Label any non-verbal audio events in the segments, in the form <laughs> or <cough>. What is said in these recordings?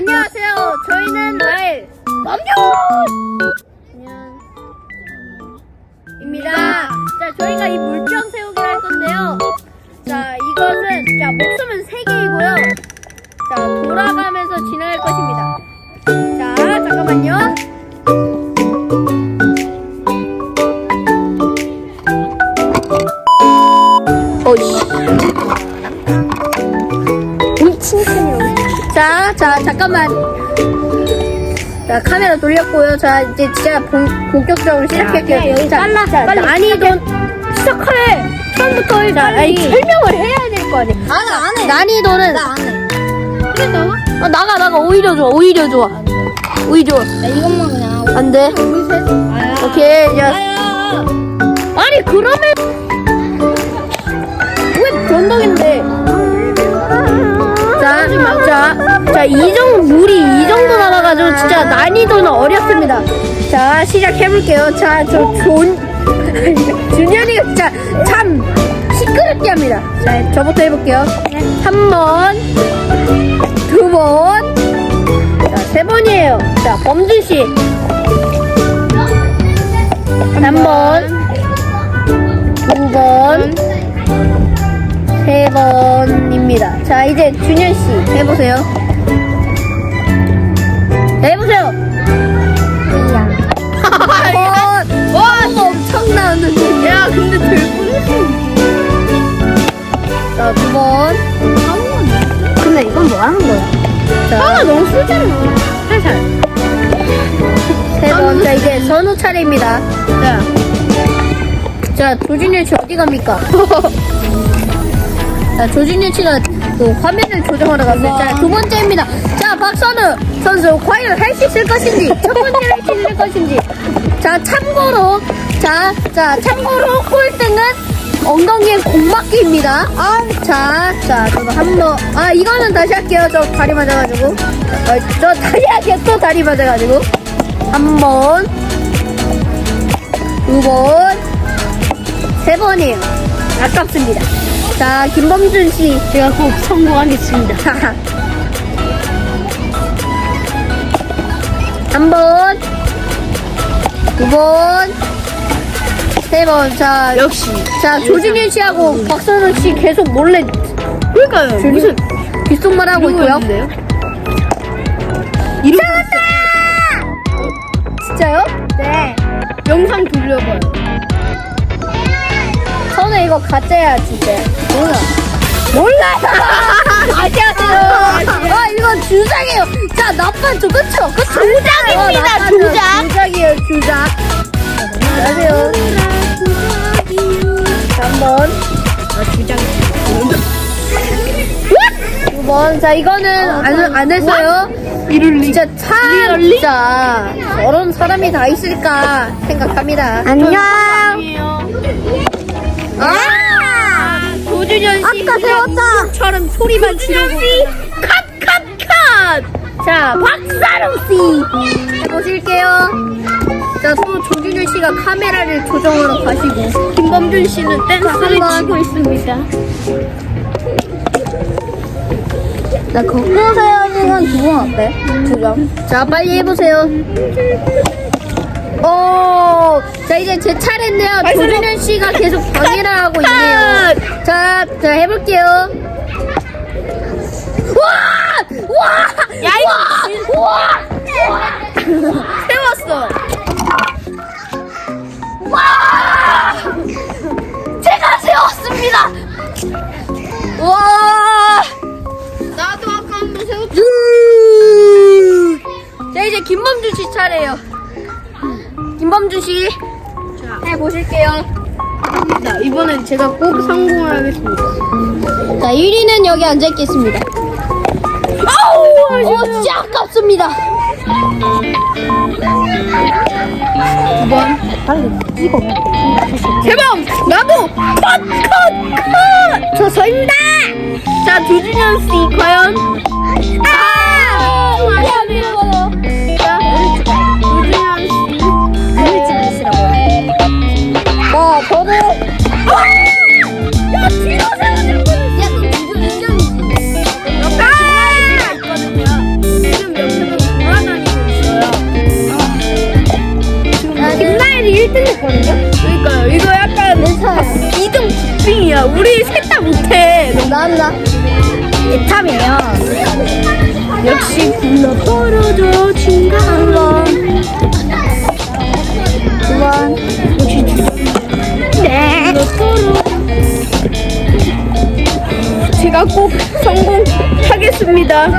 안녕하세요. 저희는 나의 남녀 입니다. 자, 저희가 이 물병 세우기를 할 건데요. 자, 이것은 자 목숨은 세 개이고요. 자, 돌아가면서 지나갈 것입니다. 자, 잠깐만요. 잠깐만. 자, 카메라 돌렸고요. 자, 이제 진짜 본, 본격적으로 시작할게요. 여기 자, 빨라, 자, 빨리 난이도 시작해. 처음부터 해. 자, 아니, 설명을 해야 될 거 아니야. 나는 안 해. 난이도는 나 안 해. 그래 나와? 어, 나가 나가 오히려 좋아 오히려 좋아 오히려 좋아 나 이것만 그냥 하고. 안돼 우리 셋. 아야. 오케이 야 아야. 아니 그러면 왜 변덕인데 자 자 자 이 정도 물이 이 정도 난이도는 어렵습니다 자 시작해볼게요 자 저 존 준현이가 진짜 참 시끄럽게 합니다 자 저부터 해볼게요 한 번 두 번, 자, 세 번이에요. 자, 범준 씨. 한 번, 두 번, 세 번입니다. 자, 이제 준현 씨 해보세요. 해보세요. 자, 아, 너무 술잖아. 살살. 세 번, 자, 이제 선우 차례입니다. 자. 자, 조진현 씨 어디 갑니까? <laughs> 자, 조진현 씨가 또 화면을 조정하러 갔어요. 자, 두 번째입니다. 자, 박선우 선수 과연 할 수 있을 것인지, 첫 번째를 할 수 있을 것인지. 자, 참고로, 자, 자, 참고로 꼴등은 엉덩이에 공맞기입니다. 아, 자, 자, 저도 한 번, 아, 이거는 다시 할게요. 저 다리 맞아가지고. 어, 저 다리 할게요. 또 다리 맞아가지고. 한 번, 두 번, 세 번이에요. 아깝습니다. 자, 김범준 씨. 제가 꼭 성공하겠습니다. <laughs> 한 번, 두 번, 세 번. 자, 역시. 자, 조진현 씨하고 박선우 씨 계속 몰래 그러니까요. 무슨 귓속말 하고 있고요. 이런 진짜요? 네. 영상 돌려봐요. 선우 이거 가짜야, 진짜. 몰라. 몰라요! <laughs> 아시아세요. 아, 이건 주작이에요. 자, 나빠죠. 그쵸? 그쵸? 조작입니다, 어. 조작. 주작이에요, 주작. 안녕하세요. 자, 한 번. 아, 주장. 두 번. 자, 이거는 안, 안 했어요. 진짜 참, 진짜. 저런 사람이 다 있을까 생각합니다. 안녕. 아! 조준현 씨. 아까 세웠다. 처럼 소리만 지르고. 컷컷컷! 자, 박사롱 씨. 해보실게요. 자, 또 조준현 씨가 카메라를 조정하러 가시고. 김범준 씨는 댄스를. 치고 있습니다. 나 거꾸로 세우는 건두번 어때? 두 점. 자, 빨리 해보세요. 오, 자, 이제 제 차례인데요. 조준현 씨가 계속 방해를 하고 있네요. 자, 자, 해볼게요. 와! 와! 야, 이거. 와! 와! <laughs> 세웠어. 차례예요. 김범준 씨. 해 보실게요. 자, 이번엔 제가 꼭 성공을 하겠습니다. 자, 1위는 여기 앉아 있겠습니다. 아우! 어, 진짜 아깝습니다. 두 번. 빨리 이거. 세 번. 나도. 컷, 컷, 컷. 저 서입니다. 자, 조준현 씨 과연. 야, 우리 셋 다 못해. 나나 애탐이에요. 역시 불러 떨어져 친가. 한번 두번 네. 제가 꼭 성공하겠습니다.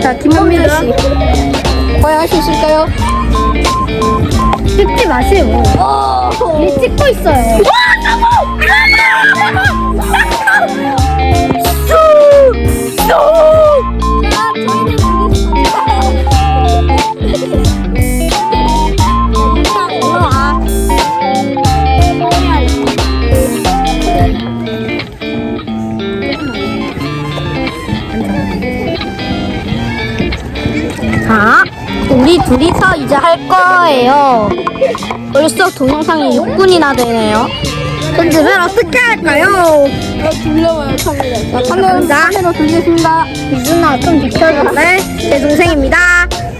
자 김범민 씨 과연 할 수 있을까요? 찍지 마세요. 우리 찍고 있어요. 자, 둘이서 이제 할 거예요. 벌써 동영상이 6분이나 되네요. 편집을 어떻게 할까요? 불러봐요, 카메라. 자, 카메라, 카메라 돌리겠습니다. 유준아, 좀 비켜줄래? 제 동생입니다.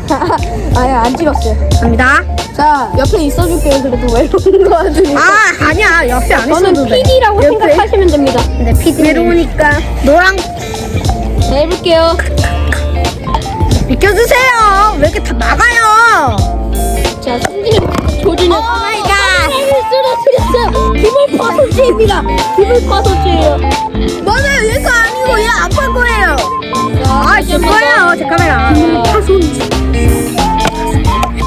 <laughs> 아예 안 찍었어요. 갑니다. 자, 옆에 있어줄게요. 그래도 외로운 거 같으니까. 아, 아니야. 옆에 안 있어도 저는 돼. PD라고. 생각하시면 됩니다. 근데 PD 외로우니까 노랑 자, 해볼게요. 비켜주세요. 왜 이렇게 다 막아요? 파손죄입니다. 기물 파손죄예요. 맞아요. 얘거 아니고 얘 아빠 거예요. 아, 제 거예요. 제 카메라. 파손지.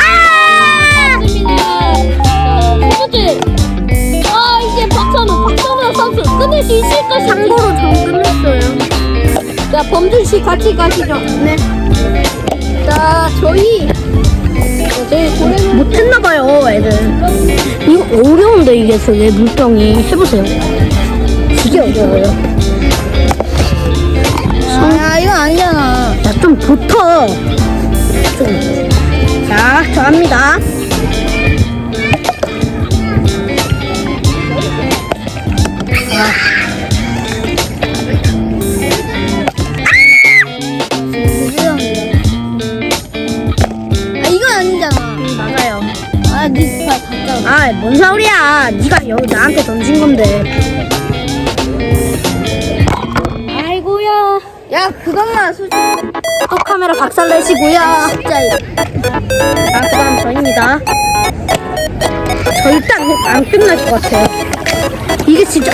아! 첫 번째. 아, 이제 박찬호, 박찬호 선수 끝낼 수 있을 것인지. 참고로 전 끝냈어요. 자, 범준 씨 같이 가시죠. 네. 자, 저희. 못했나봐요, 애들. 이거 어려운데, 이게 저게 물병이. 해보세요. 되게 어려워요. 아, 이건 아니잖아. 야, 좀 붙어. 좀. 자, 저 합니다. 뭔 소리야. 네가 여기 나한테 던진 건데. 아이고야. 야, 그것만 솔직히. 또 카메라 박살내시고요. 진짜. 자, 그 다음 저입니다. 저 일단 안 끝날 것 같아요. 이게 진짜.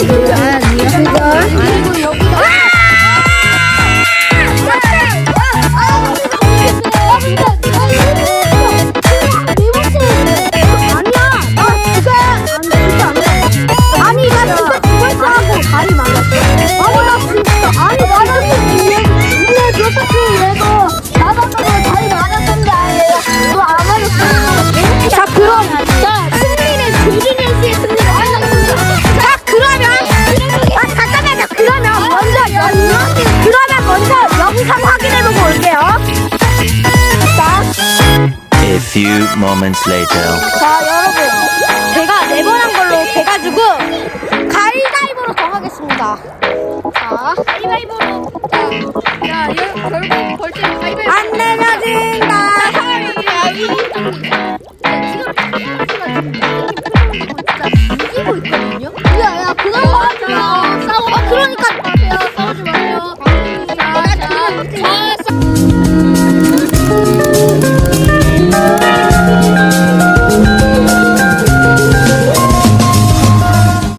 아, few moments later. 자 여러분 제가 네 번 한 걸로 돼가지고 가위가위보로 정하겠습니다 자 가위바위보로. 자, 야, 결국 벌칙 가위바위보. 안 내면 진다 이기고 있거든요. 야, 야,